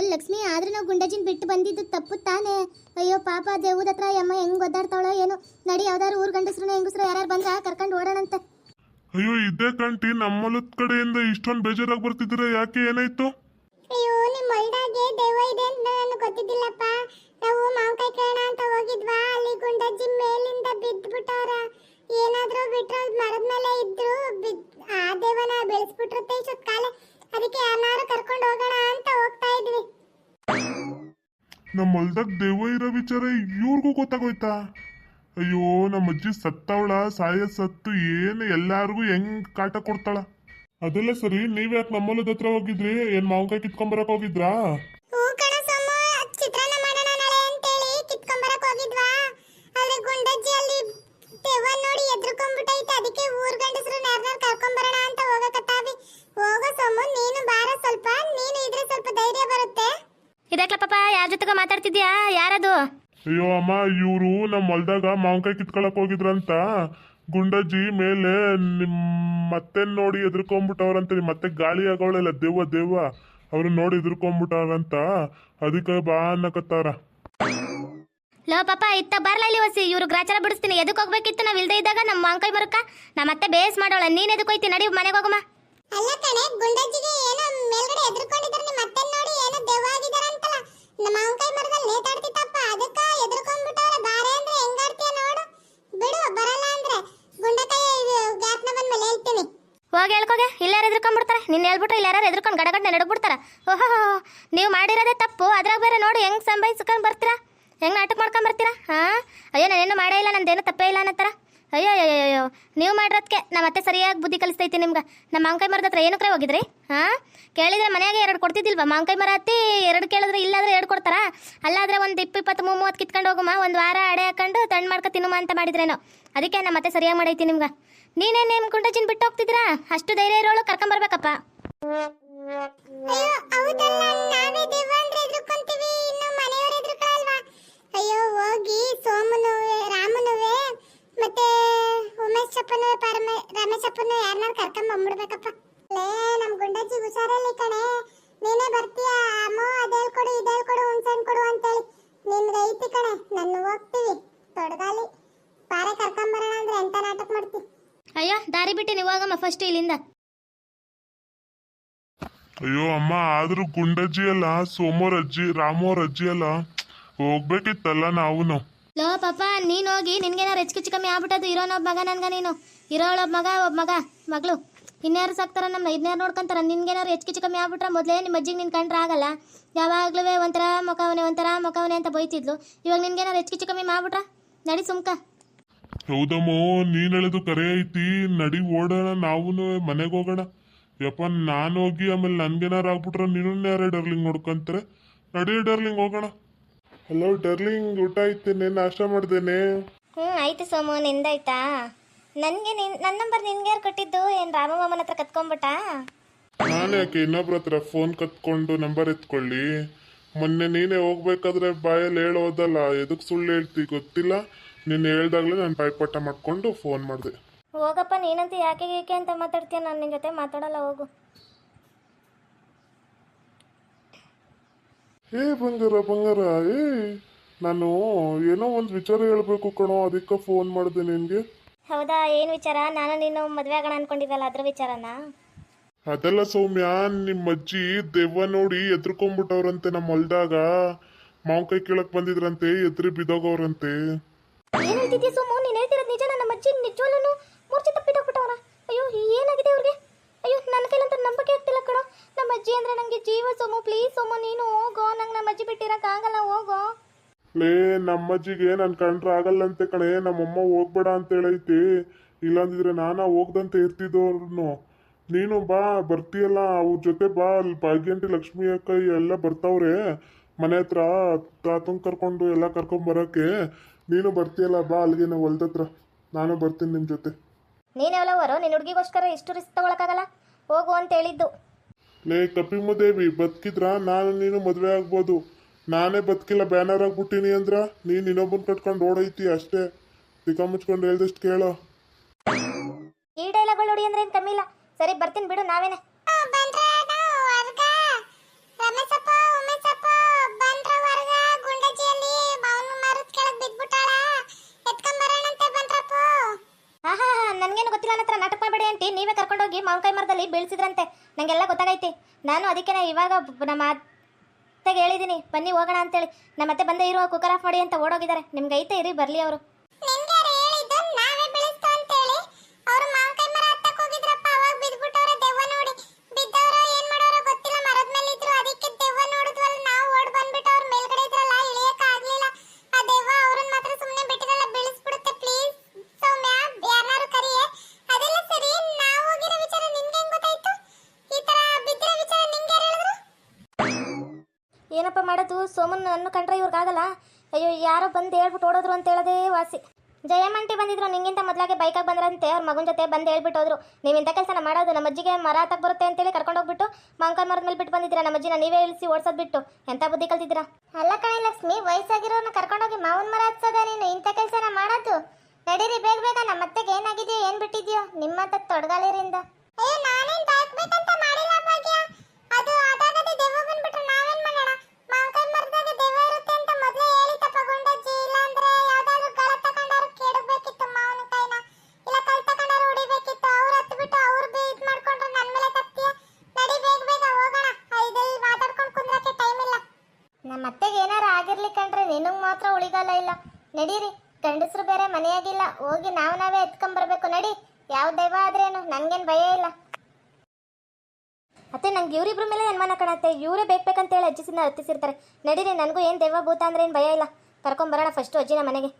ಅಯ್ಯೋ ಲಕ್ಷ್ಮಿ ಆದ್ರೆ ನಾವು ಗುಂಡಜಿನ್ ಬಿಟ್ಟು ಬಂದಿದ್ದು ತಪ್ಪು ತಾನೆ? ಅಯ್ಯೋ ಪಾಪ ದೇವದ ಹತ್ರ ಅಮ್ಮ ಹೆಂಗ್ ಒದ್ದಾಡ್ತಾಳೋ ಏನು. ನಡಿ ಯಾವ್ದಾರು ಊರ್ ಗಂಡಸ್ರು ಹೆಂಗಸ್ರು ಯಾರು ಬಂದ್ರ ಕರ್ಕೊಂಡು ಓಡೋಣಂತೆ. ಅಯ್ಯೋ ಇದೇ ಕಂಟಿ ನಮ್ಮಲದ ಕಡೆಯಿಂದ ಇಷ್ಟೊಂದು ಬೇಜಾರಾಗಿ ಬರ್ತಿದ್ರೆ ಯಾಕೆ ಏನಾಯ್ತು? ಅಯ್ಯೋ ನಿಮ್ಮ ಹೊಲ್ದಾಗೆ ದೆವ್ವ ಇದೆ ಅಂತ ನನಗೆ ಗೊತ್ತಿದ್ದಿಲ್ಲಪ್ಪ. ನಮ್ಮ ಹೊಲ್ದಾಗ ದೆವ್ವ ಇರೋ ವಿಚಾರ ಇವ್ರಿಗೂ ಗೊತ್ತಾಗೋಯ್ತಾ? ಅಯ್ಯೋ, ನಮ್ಮ ಅಜ್ಜಿ ಸತ್ತವಳ, ಸಾಯ ಸತ್ತು ಏನು ಎಲ್ಲಾರ್ಗೂ ಹೆಂಗ್ ಕಾಟ ಕೊಡ್ತಾಳ? ಅದೆಲ್ಲ ಸರಿ, ನೀವ್ಯಾಕೆ ನಮ್ಮೊಲದ ಹತ್ರ ಹೋಗಿದ್ರಿ? ಏನ್ ಮಾವಿನಕಾಯಿ ಕಿತ್ಕೊಂಬರಕ್ ಹೋಗಿದ್ರಾ? ಜೊತೆಗ ಮಾತಾಡ್ತಿದ್ಯಾ? ಯಾರದು? ಅಯ್ಯೋ ಅಮ್ಮ ಇವ್ರು ನಮ್ಮ ಹೊಲ್ದಾಗ ಮಾವಿನಕಾಯಿ ಕಿತ್ಕೊಳಕ್ ಹೋಗಿದ್ರಂತ. ಗುಂಡಜ್ಜಿ ಮೇಲೆ ನಿಮ್ ಮತ್ತೆ ನೋಡಿ ಎದ್ರುಕೊಂಡ್ಬಿಟ್ಟವ್ರಂತ ನಿಮ್ ಮತ್ತೆ ಗಾಳಿ ಆಗೋಳಲ್ಲ ದೇವ ದೇವ ಅವ್ರನ್ನ ನೋಡಿ ಎದ್ರುಕೊಂಡ್ಬಿಟ್ಟವ್ರಂತ ಅದಕ್ಕೆ ಬಾ ಅನ್ನಕತ್ತಾರ. ಲೋ ಪಾಪ ಇತ್ತ ಬರ್ಲ ಇಲ್ಲಿ ಹೊಸಿ ಇವ್ರು ಗ್ರಾಚಾರ ಬಿಡಿಸ್ತೀನಿ. ಎದಕ್ಕೆ ಹೋಗ್ಬೇಕಿತ್ತು ನಾವ್ ಇಲ್ದೇ ಇದ್ದಾಗ ನಮ್ಮ ಮಾವಿನಕಾಯಿ ಮರಕ್ಕ? ನಮ್ಮ ಮತ್ತೆ ಬೇಸ್ ಮಾಡೋಳ. ನೀನ್ ಎದಕ್ಕೆ ಹೋಯ್ತಿ? ನಡಿ ಮನೆಗೆ ಹೋಗಮ್ಮ. ಅಲ್ಲ ಕಣೆ ಗುಂಡಜ್ಜಿಗೆ ಏನೋ ಮೇಲ್ಗಡೆ ಎದ್ರುಕೊಂಡಿದ್ರೆ ನಿಮ್ಮ ಮತ್ತೆ ನಮ್ಮ ಮಾವಿನಕಾಯಿ ಮರದಲ್ಲಿ ನೇತಾಡ್ತಿತ್ತಪ್ಪ ಅದಕ್ಕ ಎದ್ರುಕೊಂಡ್ಬಿಟ್ಟವ್ರೆ, ಬಾರೆ ಅಂದ್ರೆ ಹೆಂಗಾಡ್ತೀಯ ನೋಡು. ಬಿಡು, ಬರಲ್ಲ ಅಂದ್ರೆ ಗುಂಡಕಾಯಿ ಗ್ಯಾಪ್ನ ಬಂದ್ಮೇಲೆ ಹೇಳ್ತೀನಿ. ಹೋಗಿ ಹೇಳ್ಕೋಗೆ ಇಲ್ಲಾರು ಎದ್ರುಕೊಂಡ್ಬಿಡ್ತಾರೆ. ನಿನ್ನ ಹೇಳ್ಬಿಟ್ರೆ ಇಲ್ಲಾರು ಎದ್ರುಕೊಂಡು ಗಡಗಡ್ನೆ ನಡಗ್ಬಿಡ್ತಾರ. ಓಹೋ ನೀವು ಮಾಡಿರೋದೇ ತಪ್ಪು. ಅದ್ರಾಗ ಬೇರೆ ನೋಡು, ಹೆಂಗ್ ಸಂಭಾಯಿಸ್ಕೊಂಡು ಬರ್ತೀರಾ? ಹೆಂಗ್ ನಾಟಕ ಮಾಡ್ಕೊಂಡ್ ಬರ್ತೀರಾ? ಹಾ? ಅಯ್ಯೋ ನಾನೇನು ಮಾಡೇ ಇಲ್ಲ, ನಂದೇನು ತಪ್ಪೇ ಇಲ್ಲ ಅನ್ನತ್ತಾರ ಅಯ್ಯೋ ಅಯ್ಯೋ ಅಯ್ಯೋ ನೀವು ಮಾಡಿರೋದಕ್ಕೆ ನಮ್ಮ ಮತ್ತೆ ಸರಿಯಾಗಿ ಬುದ್ಧಿ ಕಲಿಸ್ತೈತಿ ನಿಮ್ಗೆ. ನಮ್ಮ ಮಾವಿನಕಾಯಿ ಮರದ ಹತ್ರ ಏನಕ್ರೆ ಹೋಗಿದ್ರಿ? ಹಾ? ಕೇಳಿದ್ರೆ ಮನೆಯಾಗೆ ಎರಡು ಕೊಡ್ತಿದ್ದಿಲ್ವಾ? ಮಾವಿನಕಾಯಿ ಮರ ಹತ್ತಿ ಎರಡು ಕೇಳಿದ್ರೆ ಇಲ್ಲಾದ್ರೆ ಎರಡು ಕೊಡ್ತಾರಾ? ಅಲ್ಲಾದ್ರೆ ಒಂದು ಇಪ್ಪ ಇಪ್ಪತ್ತು ಮೂವತ್ತು ಕಿತ್ಕೊಂಡು ಹೋಗುಮ್ಮ ಒಂದು ವಾರ ಅಡೆ ಹಾಕೊಂಡು ತಣ್ಣು ಮಾಡ್ಕೊ ತಿನ್ನುಮ ಅಂತ ಮಾಡಿದ್ರೇನೋ. ಅದಕ್ಕೆ ನಮ್ಮ ಮತ್ತೆ ಸರಿಯಾಗಿ ಮಾಡೈತಿ ನಿಮ್ಗೆ. ನೀನೇ ನಿಮ್ಮ ಕುಂಟಜಿನ್ ಬಿಟ್ಟು ಹೋಗ್ತಿದ್ದೀರಾ? ಅಷ್ಟು ಧೈರ್ಯ ಇರೋಳು ಕರ್ಕೊಂಬರ್ಬೇಕಪ್ಪ ಅಯ್ಯೋ ಹೋಗಿ ಸೋಮನುವೆ ರಾಮನುವೆ ಮತ್ತೆ ಉಮೇಶ್ ಚಪ್ಪನು ಪರಮ ರಮೇಶ್ ಚಪ್ಪನು ಯಾರನ್ನ ಕರ್ಕೊಂಡ್ ಬಂದ್ಬಿಡ್ಬೇಕಪ್ಪ. ಲೇ ನಮ್ ಗುಂಡಜ್ಜಿ ಹುಷಾರಲ್ಲಿ ಕಣೆ. ನೀನೇ ಬರ್ತೀಯ? ಅಮ್ಮ ಅದೇಳ್ಕೊಡು ಹೇಳ್ಕೊಡು ಇದ್ ಕೊಡು ಹುಣ್ಸೆಹಣ್ಣು ಕೊಡು ಅಂತೇಳಿ. ನಿನ್ಗೆ ಐತಿ ಕಣೆ ನನ್ನ ಹೋಗ್ತೀವಿ. ತೊಡಗಾಲಿ. ಪಾರೆ ಕರ್ಕೊಂಬರೋಣ ಅಂದ್ರೆ ಎಂತ ನಾಟಕ ಮಾಡ್ತಿ? ಅಯ್ಯೋ ದಾರಿ ಬಿಟ್ಟು ನೀವು ಹೋಗಮ್ಮ ಫಸ್ಟ್ ಇಲ್ಲಿಂದ. ಅಯ್ಯೋ ಅಮ್ಮ ಆದ್ರೂ ಗುಂಡಜ್ಜಿ ಅಲ್ಲ ಸೋಮೋರ್ ಅಜ್ಜಿ ರಾಮೋರ್ ಅಜ್ಜಿ ಅಲ್ಲ ಹೋಗ್ಬೇಕಿತ್ತಲ್ಲ ನಾವು ಲೋ, ಪಾಪ, ನೀನ್ ಹೋಗಿ, ನಿನ್ಗೇನಾರು ಹೆಚ್ಚು ಕಮ್ಮಿ ಆಗ್ಬಿಟ್ಟದು ಇರೋನೊಬ್ಬ ಮಗ ನನ್ಗ ನೀನು. ಇರೋಳೊಬ್ಬ ಮಗ ಒಬ್ಬ ಮಗ, ಮಗಳು. ಇನ್ಯಾರು ಸಾಕ್ತಾರ ನಮ್ಮ ಇನ್ಯಾರು ನೋಡ್ಕೊಂತಾರ, ನಿನ್ಗೇನಾರು ಹೆಚ್ಚು ಕಮ್ಮಿ ಆಗ್ಬಿಟ್ರೆ ಮೊದಲೇ ನಿಮ್ಮ ಅಜ್ಜಿಗೆ ನಿನ್ ಕಂಡ್ರೆ ಆಗಲ್ಲ. ಯಾವಾಗ್ಲೂ ಒಂಥರ ಮುಖವನೆ ಒಂಥರ ಮುಖವನೆ ಅಂತ ಬೈತಿದ್ಲು. ಇವಾಗ ನಿನ್ಗೇನಾರು ಹೆಚ್ಚು ಕಮ್ಮಿ ಮಾಡ್ಬಿಟ್ರ, ನಡಿ ಸುಮ್ಕ. ಹೌದಮ್ಮೋ, ನೀನ್ ಹೇಳೋದು ಕರೆ ಐತಿ. ನಡಿ ಓಡೋಣ ನಾವು ಮನೆಗೆ ಹೋಗೋಣ. ಯಪ್ಪ, ನಾನು ಹೋಗಿ ಆಮೇಲೆ ನನ್ಗೇನಾರು ಆಗ್ಬಿಟ್ರೆ ನೀನು ಯಾರೇ ಡರ್ಲಿಂಗ್ ನೋಡ್ಕೊಂತಾರೆ. ನಡಿ ಡರ್ಲಿಂಗ್ ಹೋಗೋಣ. ಹಲೋ ಡರ್ಲಿಂಗ್ ಊಟ ಆಯ್ತೇನೆ ನಾಷ್ಟ ಮಾಡ್ದೇನೆ? ಹ್ಞೂ ಆಯ್ತು ಸೋಮು. ನಿಂದಾಯ್ತಾ? ನನಗೆ ನಿನ್ ನನ್ನ ನಂಬರ್ ನಿನ್ಗೆ ಯಾರು ಕೊಟ್ಟಿದ್ದು? ಏನು ರಾಮಮ್ಮನ ಹತ್ರ ಕತ್ಕೊಂಬಿಟ್ಟ ನಾನು ಯಾಕೆ ಇನ್ನೊಬ್ರ ಹತ್ರ ಫೋನ್ ಕತ್ಕೊಂಡು ನಂಬರ್ ಎತ್ಕೊಳ್ಳಿ? ಮೊನ್ನೆ ನೀನೇ ಹೋಗ್ಬೇಕಾದ್ರೆ ಬಾಯಲ್ಲಿ ಹೇಳೋದಲ್ಲ ಎದಕ್ ಸುಳ್ಳು ಹೇಳ್ತಿ ಗೊತ್ತಿಲ್ಲ? ನೀನು ಹೇಳ್ದಾಗ್ಲೇ ನಾನು ಬಾಯ್ಪಟ್ಟ ಮಾಡ್ಕೊಂಡು ಫೋನ್ ಮಾಡಿದೆ. ಹೋಗಪ್ಪ ನೀನಂತ ಯಾಕೆ ಏಕೆ ಅಂತ ಮಾತಾಡ್ತೀಯ? ನಾನು ನಿನ್ನ ಜೊತೆ ಮಾತಾಡಲ್ಲ ಹೋಗು. ಏ ಬಂಗಾರ ಬಂಗಾರ ಏ ನಾನು ಏನೋ ಒಂದು ವಿಚಾರ ಹೇಳ್ಬೇಕು ಕಣೋ ಅದಕ್ಕೆ ಫೋನ್ ಮಾಡಿದೆ ನಿನಗೆ. ಹೌದಾ ಏನು ವಿಚಾರ? ನಾನು ನೀನು ಮದುವೆ ಆಗೋಣ ಅನ್ಕೊಂಡಿದ್ದಲ್ಲ ಅದ್ರ ವಿಚಾರನಾ? ಅದೆಲ್ಲ ಸೌಮ್ಯ ನಿಮ್ಮ ಅಜ್ಜಿ ದೆವ್ವ ನೋಡಿ ಎದ್ರುಕೊಂಡ್ಬಿಟ್ಟವ್ರಂತೆ ನಮ್ಮ ಹೊಲ್ದಾಗ. ಮಾವಿನಕಾಯಿ ಕೀಳಕ್ ಬಂದಿದ್ರಂತೆ ಎದ್ರಿ ಬಿದ್ದೋಗವ್ರಂತೆ. ಏನ್ ಹೇಳ್ತಿದ್ದೀಯ ಸೋಮು ನೀನು ಹೇಳ್ತಿರೋದು ನಿಜ ನಮ್ಮ ಅಜ್ಜಿ ನಿಜವಲ್ಲೂ ಮೂರ್ಛೆ ತಪ್ಪಿದೋಗ್ಬಿಟ್ಟವ್ರ ಅಯ್ಯೋ ಏನಾಗಿದೆ ಅವ್ರಿಗೆ? ಅಯ್ಯೋ, ನನ್ನ ಕೈಲಂತ ನಂಬಕ್ಕೆ ಆಗ್ತಿಲ್ಲ ಕಣೋ. ನಮ್ಮ ಅಜ್ಜಿ ಅಂದ್ರೆ ನನಗೆ ಜೀವ ಸೋಮು ಪ್ಲೀಸ್ ಸೋಮು, ನೀನು ಹೋಗೋ. ನಂಗೆ ನಮ್ಮ ಅಜ್ಜಿ ಬಿಟ್ಟಿರಕ್ಕಾಗಲ್ಲ ಹೋಗೋ. ಲೇ ನಮ್ಮಜ್ಜಿಗೆ ನನ್ ಕಂಡ್ರೆ ಆಗಲ್ಲಂತೆ ಕಣೇ. ನಮ್ಮಮ್ಮ ಹೋಗ್ಬೇಡ ಅಂತ ಹೇಳೈತಿ. ಇಲ್ಲಾಂದಿದ್ರೆ ನಾನ ಹೋಗ್ದಂತೆ ಇರ್ತಿದ್ದವ್ರನ್ನು ನೀನು ಬಾ, ಬರ್ತೀಯಲ್ಲ, ಅವ್ರ ಜೊತೆ ಬಾ. ಅಲ್ಲಿ ಭಾಗ್ಯಂಟಿ ಲಕ್ಷ್ಮಿ ಅಕ್ಕ ಎಲ್ಲ ಬರ್ತಾವ್ರೆ. ಮನೆ ಹತ್ರ ತಾತನ್ ಕರ್ಕೊಂಡು ಎಲ್ಲ ಕರ್ಕೊಂಡ್ ಬರೋಕೆ. ನೀನು ಬರ್ತೀಯಲ್ಲ, ಬಾ, ಅಲ್ಲಿಗೆ ನಾವು ಹೊಲ್ದತ್ರ. ನಾನು ಬರ್ತೀನಿ ನಿಮ್ಮ ಜೊತೆ. ನೀನು ಯಾವಲವರು ನಿನ್ನ ಹುಡುಗಿಗೋಸ್ಕರ ಇಷ್ಟು ರಿಸ್ಕ್ ತಗೊಳಕ್ಕಾಗಲ್ಲ? ಹೋಗು ಅಂತ ಹೇಳಿದ್ದು. ಲೇ ಕಪಿಮುದೇವಿ ಬದುಕಿದ್ರ ನಾನು ನೀನು ಮದುವೆ ಆಗ್ಬೋದು. ನಾನೇ ಬದುಕಿಲ್ಲ ಬ್ಯಾನರ್ ಆಗ್ಬಿಟ್ಟಿನಿ ಅಂದ್ರ? ನೀನ್ ಇನ್ನೊಬ್ಬನ್ ಕಟ್ಕೊಂಡು ಓಡೈತಿ ಅಷ್ಟೇ. ತಿಕ್ಕ ಮುಚ್ಕೊಂಡು ಹೇಳ್ದಷ್ಟು ಕೇಳೋ. ಈ ಡೈಲಾಗ್ ನೋಡಿ ಅಂದ್ರೆ ಏನು ಕಮ್ಮಿ ಇಲ್ಲ? ಸರಿ ಬರ್ತೀನಿ ಬಿಡು ನಾವೇನೆ. ನೀವೇ ಕರ್ಕೊಂಡು ಕರ್ಕೊಂಡೋಗಿ ಮಾವಿನಕಾಯಿ ಮರದಲ್ಲಿ ಬೀಳ್ಸಿದ್ರಂತೆ. ನಂಗೆಲ್ಲ ಗೊತ್ತಾಗೈತಿ. ನಾನು ಅದಕ್ಕೆ ಇವಾಗ ನಮ್ಮ ಅತ್ತೆಗೆ ಹೇಳಿದ್ದೀನಿ ಬನ್ನಿ ಹೋಗೋಣ ಅಂತೇಳಿ. ನಮ್ಮ ಅತ್ತೆ ಬಂದೇ ಇರುವ ಕುಕ್ಕರ್ ಆಫ್ ಮಾಡಿ ಅಂತ ಓಡೋಗಿದ್ದಾರೆ. ನಿಮ್ಗೆ ಐತೆ ಇರಿ, ಬರಲಿ ಅವರು. ಏನಪ್ಪ ಮಾಡೋದು? ಸೋಮನನ್ನು ಕಂಡ್ರೆ ಇವ್ರಿಗಾಗಲ್ಲ ಅಯ್ಯೋ, ಯಾರೋ ಬಂದು ಹೇಳ್ಬಿಟ್ಟು ಓಡೋದ್ರು ಅಂತ ಹೇಳೋದೇ ವಾಸಿ. ಜಯಮಂಟಿ ಬಂದಿದ್ರು, ನಿಂಗಿಂತ ಮೊದಲಾಗೆ ಬೈಕಾಗಿ ಬಂದ್ರಂತೆ. ಅವ್ರ ಮಗನ ಜೊತೆ ಬಂದು ಹೇಳ್ಬಿಟ್ಟು ಹೋದ್ರು. ನೀವು ಇಂಥ ಕೆಲಸನ ಮಾಡೋದು ನಮ್ಮ ಅಜ್ಜಿಗೆ ಮರ ಹತ್ತಕ್ಕೆ ಬರುತ್ತೆ ಅಂತೇಳಿ ಕರ್ಕೊಂಡು ಹೋಗ್ಬಿಟ್ಟು ಮಂಕಲ್ ಮರದ ಮೇಲೆ ಬಿಟ್ಟು ಬಂದಿದ್ದೀರಾ? ನಮ್ಮ ಅಜ್ಜಿನ ನೀವೇ ಇಳಿಸಿ ಓಡಿಸೋದು ಬಿಟ್ಟು. ಎಂಥ ಬುದ್ಧಿ ಕಲ್ತಿದ್ದೀರಾ? ಅಲ್ಲ ಕಣಿ ಲಕ್ಷ್ಮಿ ವಯಸ್ಸಾಗಿರೋನ ಕರ್ಕೊಂಡೋಗಿ ಮಾವನ್ ಮರ ಹತ್ಸೋದ ನೀನು? ಇಂಥ ಕೆಲಸನ ಮಾಡೋದು? ನಡೀರಿ, ಬೇಗ ಬೇಗ. ನಮ್ಮ ಅತ್ತೆಗೆ ಏನಾಗಿದೆಯೋ, ಏನು ಬಿಟ್ಟಿದೆಯೋ? ನಿಮ್ಮತ್ತ ತೊಡಗಾಲಿರಿಂದ ಹೋಗಿ ನಾವು ನಾವೇ ಎತ್ಕೊಂಬರ್ಬೇಕು ನಡಿ. ಯಾವ ದೈವ ಆದ್ರೇನು? ನಂಗೇನು ಭಯ ಇಲ್ಲ. ಅತ್ತೆ, ನಂಗೆ ಇವರಿಬ್ರ ಮೇಲೆ ಅನುಮಾನ ಕಾಣತ್ತೆ ಇವರೇ ಬೇಕಂತ ಹೇಳಿ ಅಜ್ಜಿಸಿಂದ ಹತ್ತಿಸಿರ್ತಾರೆ ನಡೀರಿ, ನನಗೂ ಏನು ದೈವ ಭೂತ ಅಂದ್ರೆ ಏನು ಭಯ ಇಲ್ಲ. ಕರ್ಕೊಂಬರೋಣ ಫಸ್ಟು ಅಜ್ಜಿನ ಮನೆಗೆ.